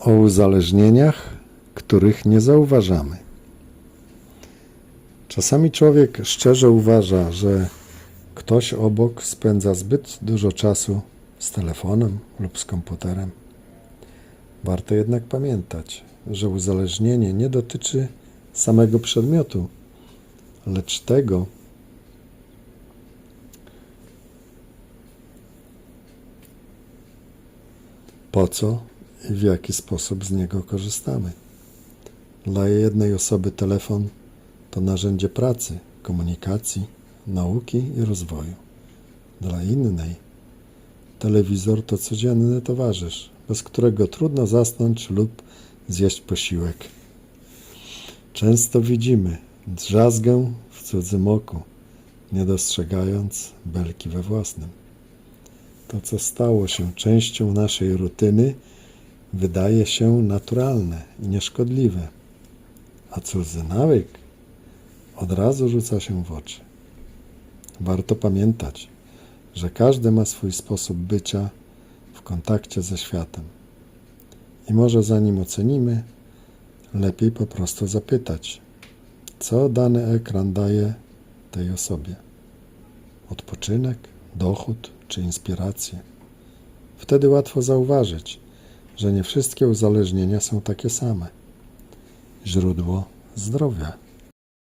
o uzależnieniach, których nie zauważamy. Czasami człowiek szczerze uważa, że ktoś obok spędza zbyt dużo czasu z telefonem lub z komputerem. Warto jednak pamiętać, że uzależnienie nie dotyczy samego przedmiotu, lecz tego, po co i w jaki sposób z niego korzystamy. Dla jednej osoby telefon to narzędzie pracy, komunikacji, nauki i rozwoju. Dla innej telewizor to codzienny towarzysz, bez którego trudno zasnąć lub zjeść posiłek. Często widzimy drzazgę w cudzym oku, nie dostrzegając belki we własnym. To, co stało się częścią naszej rutyny, wydaje się naturalne i nieszkodliwe, a cudzy nawyk od razu rzuca się w oczy. Warto pamiętać, że każdy ma swój sposób bycia w kontakcie ze światem. I może zanim ocenimy, lepiej po prostu zapytać, co dany ekran daje tej osobie. Odpoczynek, dochód czy inspirację. Wtedy łatwo zauważyć, że nie wszystkie uzależnienia są takie same. Źródło zdrowia.